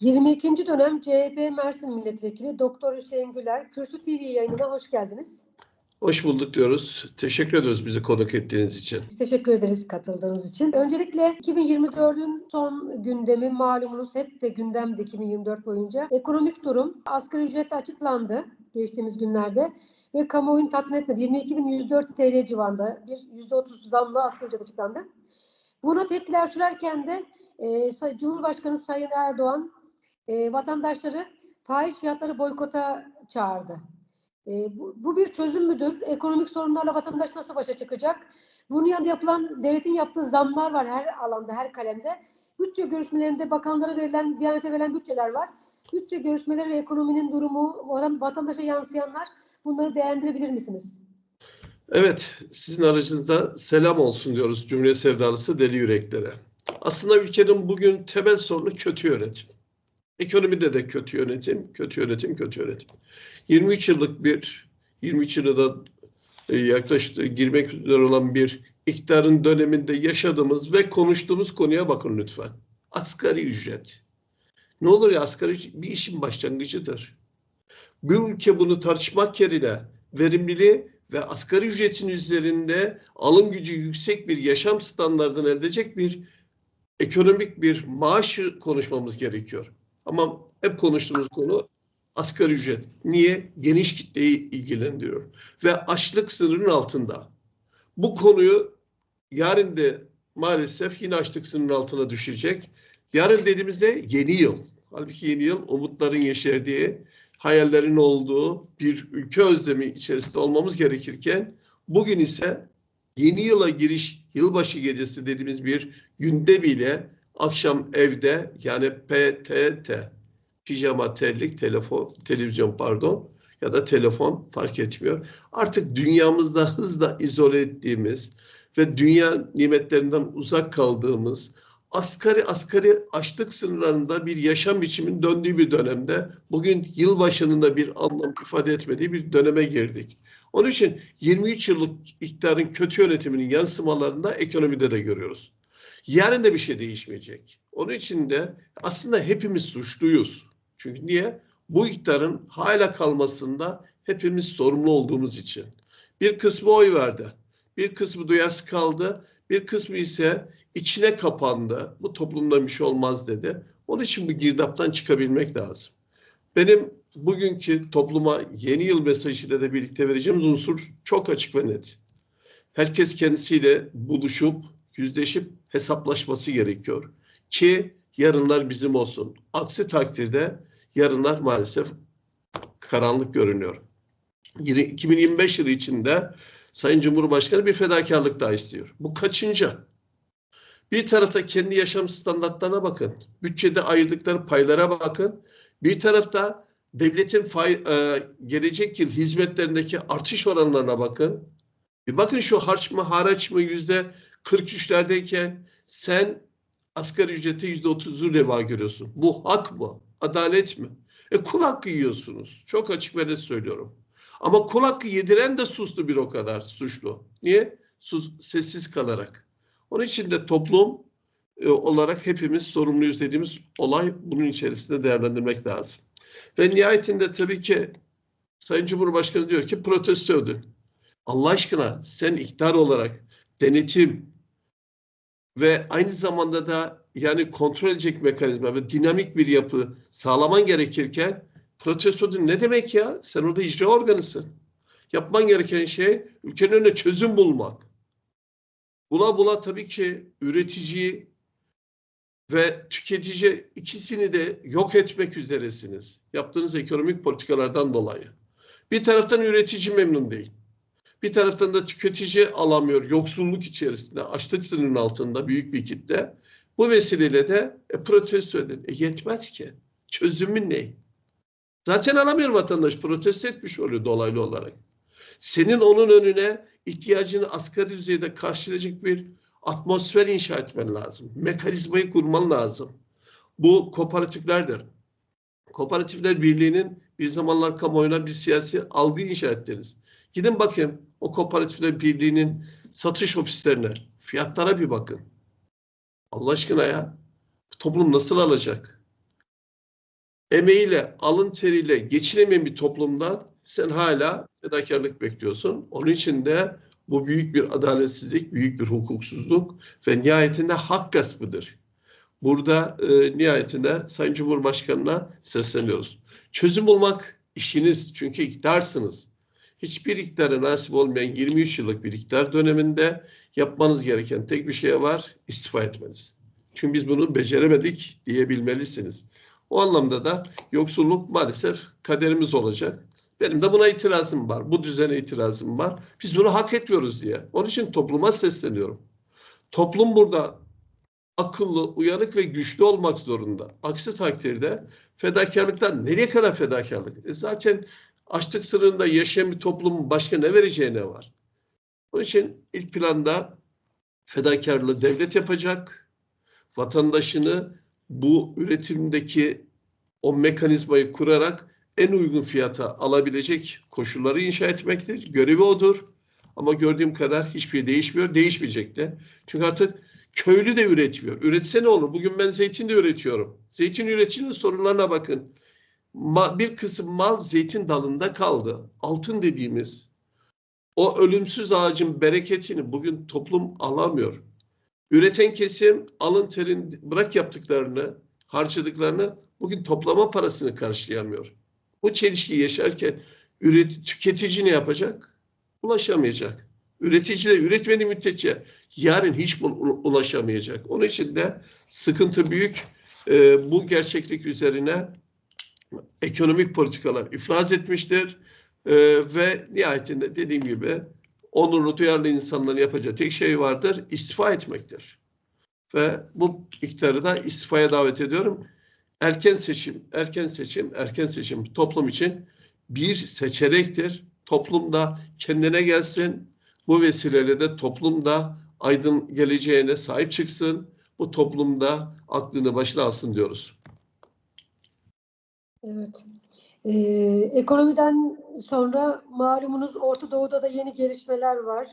22. dönem CHP Mersin Milletvekili Doktor Hüseyin Güler, Kürsü TV yayınına hoş geldiniz. Hoş bulduk diyoruz. Teşekkür ediyoruz bizi konuk ettiğiniz için. Biz teşekkür ederiz katıldığınız için. Öncelikle 2024'ün son gündemi malumunuz hep de gündemdi 2024 boyunca. Ekonomik durum, asgari ücret açıklandı geçtiğimiz günlerde ve kamuoyunu tatmin etmedi. 22.104 TL civarında bir %30 zamlı asgari ücret açıklandı. Buna tepkiler sürerken de e, Cumhurbaşkanı Sayın Erdoğan e, vatandaşları faiz fiyatları boykota çağırdı. E, bu, bu bir çözüm müdür? Ekonomik sorunlarla vatandaş nasıl başa çıkacak? Bunun yanında yapılan, devletin yaptığı zamlar var her alanda, her kalemde. Bütçe görüşmelerinde bakanlara verilen, Diyanet'e verilen bütçeler var. Bütçe görüşmeleri ve ekonominin durumu, vatan- vatandaşa yansıyanlar bunları değerlendirebilir misiniz? Evet, sizin aracınızda selam olsun diyoruz Cumhuriyet sevdalısı deli yüreklere. Aslında ülkenin bugün temel sorunu kötü yönetim. Ekonomide de kötü yönetim, kötü yönetim, kötü yönetim. 23 yıllık bir, 23 yılda e, yaklaşık girmek üzere olan bir iktidarın döneminde yaşadığımız ve konuştuğumuz konuya bakın lütfen. Asgari ücret. Ne olur ya asgari bir işin başlangıcıdır. Bu ülke bunu tartışmak yerine verimliliği ve asgari ücretin üzerinde alım gücü yüksek bir yaşam standartını elde edecek bir ekonomik bir maaşı konuşmamız gerekiyor. Ama hep konuştuğumuz konu asgari ücret. Niye? Geniş kitleyi ilgilendiriyor. Ve açlık sınırının altında. Bu konuyu yarın da maalesef yine açlık sınırının altına düşecek. Yarın dediğimizde yeni yıl. Halbuki yeni yıl umutların yeşerdiği, hayallerin olduğu bir ülke özlemi içerisinde olmamız gerekirken bugün ise yeni yıla giriş yılbaşı gecesi dediğimiz bir günde bile akşam evde yani PTT pijama terlik telefon televizyon pardon ya da telefon fark etmiyor. Artık dünyamızda hızla izole ettiğimiz ve dünya nimetlerinden uzak kaldığımız asgari asgari açlık sınırlarında bir yaşam biçiminin döndüğü bir dönemde bugün yılbaşının da bir anlam ifade etmediği bir döneme girdik. Onun için 23 yıllık iktidarın kötü yönetiminin yansımalarını da ekonomide de görüyoruz. Yarın da bir şey değişmeyecek. Onun için de aslında hepimiz suçluyuz. Çünkü niye? Bu iktidarın hala kalmasında hepimiz sorumlu olduğumuz için. Bir kısmı oy verdi. Bir kısmı duyarsız kaldı. Bir kısmı ise içine kapandı. Bu toplumda bir şey olmaz dedi. Onun için bu girdaptan çıkabilmek lazım. Benim bugünkü topluma yeni yıl mesajıyla da birlikte vereceğimiz unsur çok açık ve net. Herkes kendisiyle buluşup, yüzleşip hesaplaşması gerekiyor. Ki yarınlar bizim olsun. Aksi takdirde yarınlar maalesef karanlık görünüyor. Yine 2025 yılı içinde Sayın Cumhurbaşkanı bir fedakarlık daha istiyor. Bu kaçıncı? Bir tarafta kendi yaşam standartlarına bakın. Bütçede ayırdıkları paylara bakın. Bir tarafta devletin fay, e, gelecek yıl hizmetlerindeki artış oranlarına bakın. Bir bakın şu harç mı haraç mı yüzde 43'lerdeyken sen asgari ücrete yüzde 30'u reva görüyorsun. Bu hak mı? Adalet mi? E kul hakkı yiyorsunuz. Çok açık ve net söylüyorum. Ama kul hakkı yediren de suçlu bir o kadar suçlu. Niye? Sus, sessiz kalarak. Onun için de toplum e, olarak hepimiz sorumluyuz dediğimiz olay bunun içerisinde değerlendirmek lazım. Ve nihayetinde tabii ki Sayın Cumhurbaşkanı diyor ki protesto edin. Allah aşkına sen iktidar olarak denetim ve aynı zamanda da yani kontrol edecek mekanizma ve dinamik bir yapı sağlaman gerekirken protesto ne demek ya? Sen orada icra organısın. Yapman gereken şey ülkenin önüne çözüm bulmak. Bula bula tabii ki üreticiyi ve tüketici ikisini de yok etmek üzeresiniz. Yaptığınız ekonomik politikalardan dolayı. Bir taraftan üretici memnun değil. Bir taraftan da tüketici alamıyor. Yoksulluk içerisinde, açlık sınırının altında büyük bir kitle. Bu vesileyle de e, protesto edin. E, yetmez ki. Çözümü ne? Zaten alamıyor vatandaş. Protesto etmiş oluyor dolaylı olarak. Senin onun önüne ihtiyacını asgari düzeyde karşılayacak bir atmosfer inşa etmen lazım. Mekanizmayı kurman lazım. Bu kooperatiflerdir. Kooperatifler Birliği'nin bir zamanlar kamuoyuna bir siyasi algı inşa ettiniz. Gidin bakın o kooperatifler birliğinin satış ofislerine, fiyatlara bir bakın. Allah aşkına ya. Toplum nasıl alacak? emeğiyle, alın teriyle geçinemeyen bir toplumdan sen hala fedakarlık bekliyorsun. Onun için de bu büyük bir adaletsizlik, büyük bir hukuksuzluk ve nihayetinde hak gaspıdır. Burada e, nihayetinde Sayın Cumhurbaşkanı'na sesleniyoruz. Çözüm bulmak işiniz çünkü iktidarsınız. Hiçbir iktidara nasip olmayan 23 yıllık bir iktidar döneminde yapmanız gereken tek bir şey var, istifa etmeniz. Çünkü biz bunu beceremedik diyebilmelisiniz. O anlamda da yoksulluk maalesef kaderimiz olacak. Benim de buna itirazım var. Bu düzene itirazım var. Biz bunu hak etmiyoruz diye. Onun için topluma sesleniyorum. Toplum burada akıllı, uyanık ve güçlü olmak zorunda. Aksi takdirde fedakarlıktan nereye kadar fedakarlık? E zaten açlık sınırında yaşayan bir toplumun başka ne vereceğine var. Onun için ilk planda fedakarlığı devlet yapacak. Vatandaşını bu üretimdeki o mekanizmayı kurarak en uygun fiyata alabilecek koşulları inşa etmektir. Görevi odur. Ama gördüğüm kadar hiçbir şey değişmiyor. Değişmeyecek de. Çünkü artık köylü de üretmiyor. Üretse ne olur? Bugün ben zeytin de üretiyorum. Zeytin üreticinin sorunlarına bakın. Bir kısım mal zeytin dalında kaldı. Altın dediğimiz o ölümsüz ağacın bereketini bugün toplum alamıyor. Üreten kesim alın terin bırak yaptıklarını, harcadıklarını bugün toplama parasını karşılayamıyor. Bu çelişkiyi yaşarken üret, tüketici ne yapacak? Ulaşamayacak. Üretici de üretmediği müddetçe yarın hiç ulaşamayacak. Onun için de sıkıntı büyük. Ee, bu gerçeklik üzerine ekonomik politikalar iflas etmiştir. Ee, ve nihayetinde dediğim gibi onurlu, duyarlı insanların yapacağı tek şey vardır, istifa etmektir. Ve bu iktidarı da istifaya davet ediyorum. Erken seçim, erken seçim, erken seçim toplum için bir seçenektir. Toplum da kendine gelsin. Bu vesileyle de toplum da aydın geleceğine sahip çıksın. Bu toplumda aklını başına alsın diyoruz. Evet. Ee, ekonomiden sonra malumunuz Orta Doğu'da da yeni gelişmeler var.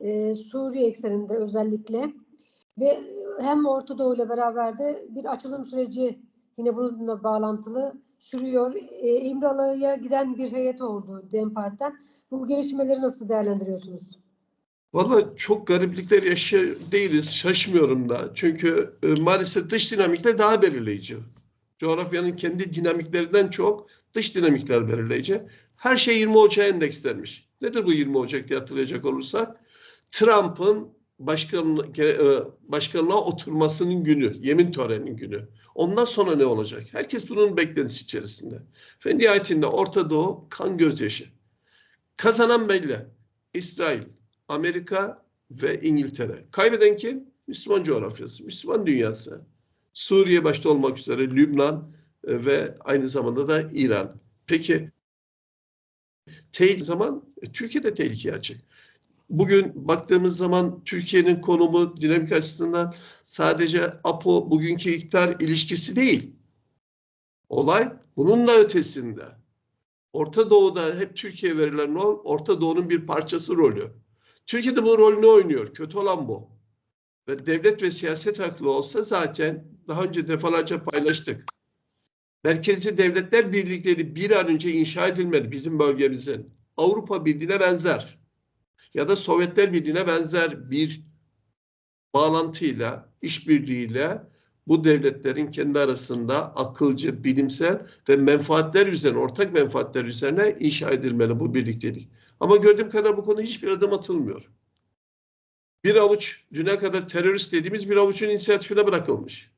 Ee, Suriye ekseninde özellikle. Ve hem Orta Doğu ile beraber de bir açılım süreci yine bununla bağlantılı sürüyor. Ee, İmralı'ya giden bir heyet oldu DEM Parti'den. Bu gelişmeleri nasıl değerlendiriyorsunuz? Valla çok gariplikler yaşıyor değiliz. Şaşmıyorum da. Çünkü e, maalesef dış dinamikler daha belirleyici. Coğrafyanın kendi dinamiklerinden çok dış dinamikler belirleyici. Her şey 20 Ocak'a endekslenmiş. Nedir bu 20 Ocak diye hatırlayacak olursak? Trump'ın başkanlık, e, başkanlığa oturmasının günü, yemin töreninin günü. Ondan sonra ne olacak? Herkes bunun beklentisi içerisinde. Ve nihayetinde Orta Doğu kan gözyaşı. Kazanan belli. İsrail, Amerika ve İngiltere. Kaybeden kim? Müslüman coğrafyası, Müslüman dünyası. Suriye başta olmak üzere Lübnan e, ve aynı zamanda da İran. Peki tehlike zaman e, Türkiye'de tehlikeye açık. Bugün baktığımız zaman Türkiye'nin konumu dinamik açısından sadece APO bugünkü iktidar ilişkisi değil. Olay bunun da ötesinde. Orta Doğu'da hep Türkiye verilen rol Orta Doğu'nun bir parçası rolü. Türkiye'de bu rolünü oynuyor. Kötü olan bu. Ve devlet ve siyaset haklı olsa zaten daha önce defalarca paylaştık. Merkezi Devletler Birlikleri bir an önce inşa edilmeli bizim bölgemizin. Avrupa Birliği'ne benzer ya da Sovyetler Birliği'ne benzer bir bağlantıyla, işbirliğiyle bu devletlerin kendi arasında akılcı, bilimsel ve menfaatler üzerine, ortak menfaatler üzerine inşa edilmeli bu birliktelik. Ama gördüğüm kadar bu konuda hiçbir adım atılmıyor. Bir avuç, düne kadar terörist dediğimiz bir avuçun inisiyatifine bırakılmış.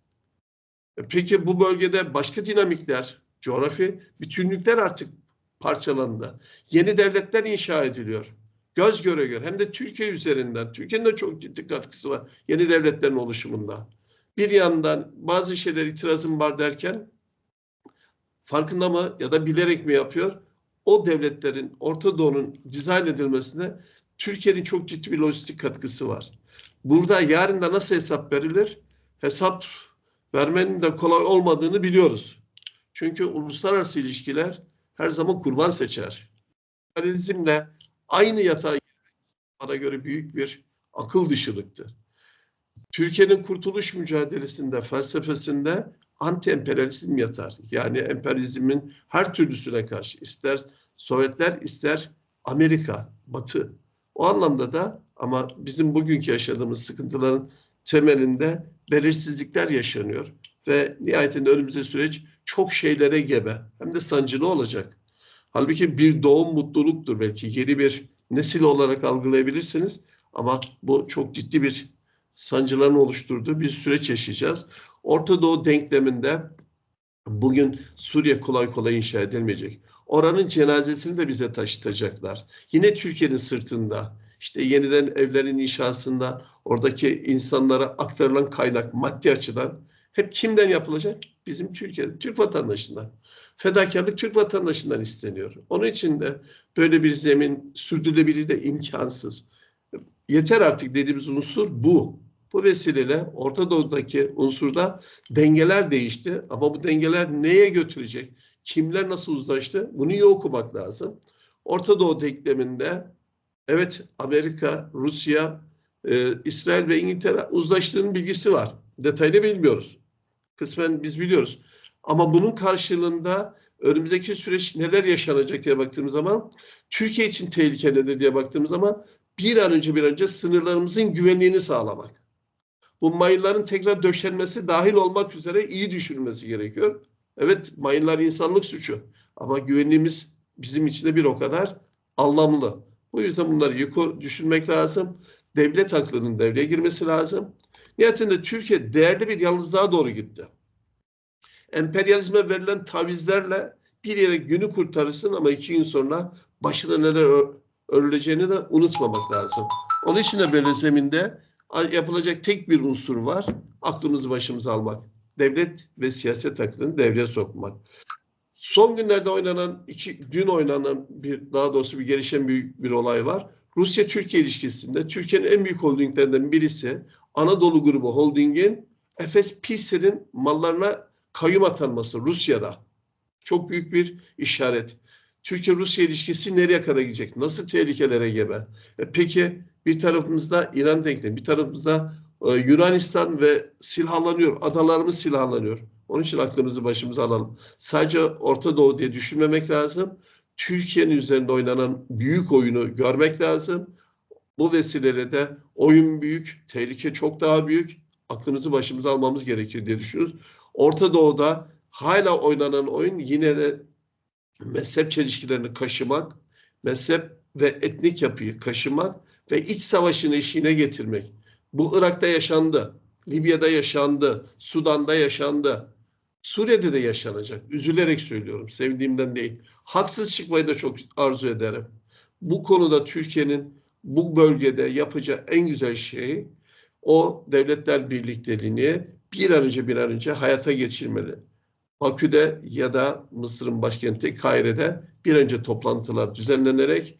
E Peki bu bölgede başka dinamikler, coğrafi bütünlükler artık parçalandı. Yeni devletler inşa ediliyor. Göz göre göre hem de Türkiye üzerinden. Türkiye'nin de çok ciddi katkısı var yeni devletlerin oluşumunda. Bir yandan bazı şeyler itirazım var derken farkında mı ya da bilerek mi yapıyor? O devletlerin Orta Doğu'nun dizayn edilmesine Türkiye'nin çok ciddi bir lojistik katkısı var. Burada yarın da nasıl hesap verilir? Hesap vermenin de kolay olmadığını biliyoruz. Çünkü uluslararası ilişkiler her zaman kurban seçer. Liberalizmle aynı yatağa bana göre büyük bir akıl dışılıktır. Türkiye'nin kurtuluş mücadelesinde, felsefesinde anti-emperyalizm yatar. Yani emperyalizmin her türlüsüne karşı ister Sovyetler ister Amerika, Batı. O anlamda da ama bizim bugünkü yaşadığımız sıkıntıların temelinde belirsizlikler yaşanıyor. Ve nihayetinde önümüzde süreç çok şeylere gebe hem de sancılı olacak. Halbuki bir doğum mutluluktur belki. Yeni bir nesil olarak algılayabilirsiniz. Ama bu çok ciddi bir sancıların oluşturduğu bir süreç yaşayacağız. Orta Doğu denkleminde bugün Suriye kolay kolay inşa edilmeyecek. Oranın cenazesini de bize taşıtacaklar. Yine Türkiye'nin sırtında işte yeniden evlerin inşasında oradaki insanlara aktarılan kaynak maddi açıdan hep kimden yapılacak? Bizim Türkiye, Türk vatandaşından. Fedakarlık Türk vatandaşından isteniyor. Onun için de böyle bir zemin sürdürülebilir de imkansız. Yeter artık dediğimiz unsur bu. Bu vesileyle Orta Doğu'daki unsurda dengeler değişti ama bu dengeler neye götürecek? Kimler nasıl uzlaştı? Bunu iyi okumak lazım. Orta Doğu denkleminde evet Amerika, Rusya, e, İsrail ve İngiltere uzlaştığının bilgisi var. Detayını bilmiyoruz. Kısmen biz biliyoruz. Ama bunun karşılığında önümüzdeki süreç neler yaşanacak diye baktığımız zaman Türkiye için tehlike nedir diye baktığımız zaman bir an önce bir an önce sınırlarımızın güvenliğini sağlamak. Bu mayınların tekrar döşenmesi dahil olmak üzere iyi düşünülmesi gerekiyor. Evet mayınlar insanlık suçu ama güvenliğimiz bizim için de bir o kadar anlamlı. Bu yüzden bunları yukarı düşünmek lazım. Devlet aklının devreye girmesi lazım. Nihayetinde Türkiye değerli bir yalnızlığa doğru gitti. Emperyalizme verilen tavizlerle bir yere günü kurtarırsın ama iki gün sonra başına neler ör- örüleceğini de unutmamak lazım. Onun için de böyle zeminde yapılacak tek bir unsur var. Aklımızı başımıza almak. Devlet ve siyaset aklını devreye sokmak. Son günlerde oynanan, iki, dün oynanan bir, daha doğrusu bir gelişen büyük bir olay var. Rusya-Türkiye ilişkisinde Türkiye'nin en büyük holdinglerinden birisi Anadolu Grubu Holding'in Efes Pilsen'in mallarına kayyum atanması Rusya'da. Çok büyük bir işaret. Türkiye-Rusya ilişkisi nereye kadar gidecek? Nasıl tehlikelere gebe? E peki bir tarafımızda İran denklemi, bir tarafımızda e, Yunanistan ve silahlanıyor. Adalarımız silahlanıyor. Onun için aklımızı başımıza alalım. Sadece Orta Doğu diye düşünmemek lazım. Türkiye'nin üzerinde oynanan büyük oyunu görmek lazım. Bu vesileyle de oyun büyük, tehlike çok daha büyük. Aklımızı başımıza almamız gerekir diye düşünüyoruz. Orta Doğu'da hala oynanan oyun yine de mezhep çelişkilerini kaşımak, mezhep ve etnik yapıyı kaşımak ve iç savaşın eşiğine getirmek. Bu Irak'ta yaşandı, Libya'da yaşandı, Sudan'da yaşandı. Suriye'de de yaşanacak. Üzülerek söylüyorum, sevdiğimden değil. Haksız çıkmayı da çok arzu ederim. Bu konuda Türkiye'nin bu bölgede yapacağı en güzel şey o devletler birlikteliğini bir an önce bir an önce hayata geçirmeli. Bakü'de ya da Mısır'ın başkenti Kahire'de bir önce toplantılar düzenlenerek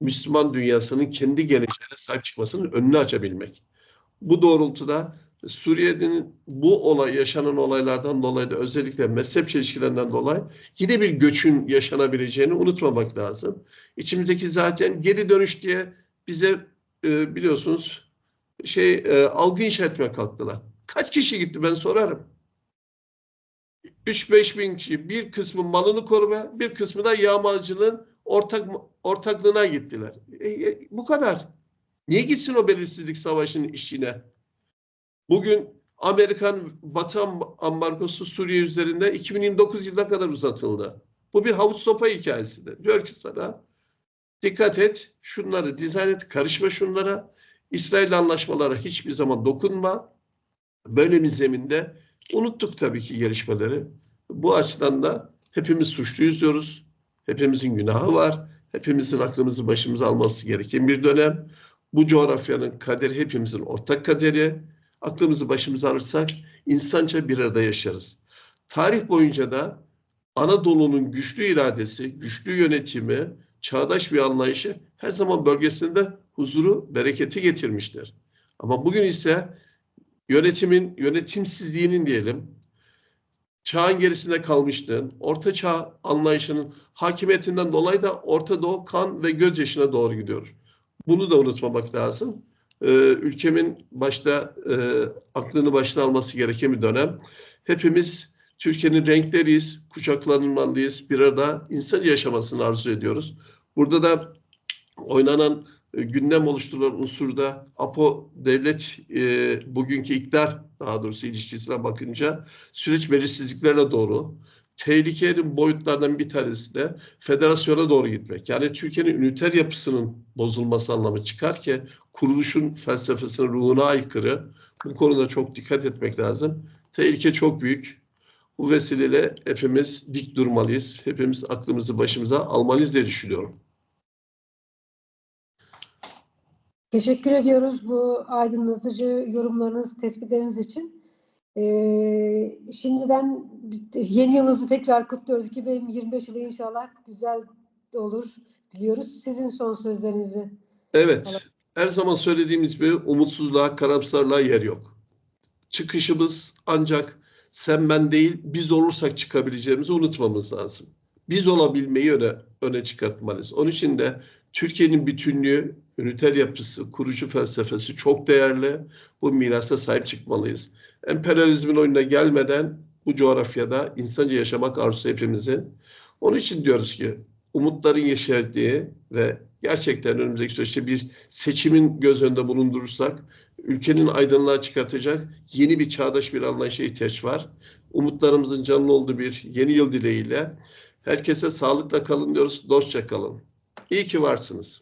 Müslüman dünyasının kendi geleceğine sahip çıkmasının önünü açabilmek. Bu doğrultuda Suriye'nin bu olay yaşanan olaylardan dolayı da özellikle mezhep çelişkilerinden dolayı yine bir göçün yaşanabileceğini unutmamak lazım. İçimizdeki zaten geri dönüş diye bize e, biliyorsunuz şey e, algı inşa etmeye kalktılar. Kaç kişi gitti ben sorarım. 3-5 bin kişi bir kısmı malını korumaya bir kısmı da yağmalcılığın ortak ortaklığına gittiler. E, e, bu kadar. Niye gitsin o belirsizlik savaşının işine? Bugün Amerikan Batı am- ambargosu Suriye üzerinde 2029 yılına kadar uzatıldı. Bu bir havuç sopa hikayesidir. Diyor ki sana dikkat et, şunları dizayn et, karışma şunlara. İsrail anlaşmalara hiçbir zaman dokunma. Böyle bir zeminde unuttuk tabii ki gelişmeleri. Bu açıdan da hepimiz suçluyuz diyoruz. Hepimizin günahı var. Hepimizin aklımızı başımıza alması gereken bir dönem. Bu coğrafyanın kaderi hepimizin ortak kaderi. Aklımızı başımıza alırsak insanca bir arada yaşarız. Tarih boyunca da Anadolu'nun güçlü iradesi, güçlü yönetimi, çağdaş bir anlayışı her zaman bölgesinde huzuru, bereketi getirmiştir. Ama bugün ise yönetimin, yönetimsizliğinin diyelim, çağın gerisinde kalmışlığın, orta çağ anlayışının hakimiyetinden dolayı da Orta Doğu kan ve gözyaşına doğru gidiyor. Bunu da unutmamak lazım. Ee, ülkemin başta e, aklını başına alması gereken bir dönem. Hepimiz Türkiye'nin renkleriyiz, kucaklanmalıyız. Bir arada insan yaşamasını arzu ediyoruz. Burada da oynanan e, gündem oluşturulan unsurda APO devlet e, bugünkü iktidar daha doğrusu ilişkisine bakınca süreç belirsizliklerine doğru tehlikenin boyutlarından bir tanesi de federasyona doğru gitmek. Yani Türkiye'nin üniter yapısının bozulması anlamı çıkar ki kuruluşun felsefesine, ruhuna aykırı. Bu konuda çok dikkat etmek lazım. Tehlike çok büyük. Bu vesileyle hepimiz dik durmalıyız. Hepimiz aklımızı başımıza almalıyız diye düşünüyorum. Teşekkür ediyoruz bu aydınlatıcı yorumlarınız, tespitleriniz için. Ee, şimdiden yeni yılınızı tekrar kutluyoruz. 2025 yılı inşallah güzel olur diliyoruz. Sizin son sözlerinizi. Evet, her zaman söylediğimiz gibi umutsuzluğa, karamsarlığa yer yok. Çıkışımız ancak sen ben değil, biz olursak çıkabileceğimizi unutmamız lazım. Biz olabilmeyi öne, öne çıkartmalıyız. Onun için de Türkiye'nin bütünlüğü, üniter yapısı, kurucu felsefesi çok değerli. Bu mirasa sahip çıkmalıyız. Emperyalizmin oyununa gelmeden bu coğrafyada insanca yaşamak arzusu hepimizin. Onun için diyoruz ki umutların yeşerdiği ve gerçekten önümüzdeki süreçte bir seçimin göz önünde bulundurursak ülkenin aydınlığa çıkartacak yeni bir çağdaş bir anlayışa ihtiyaç var. Umutlarımızın canlı olduğu bir yeni yıl dileğiyle herkese sağlıkla kalın diyoruz, dostça kalın. İyi ki varsınız.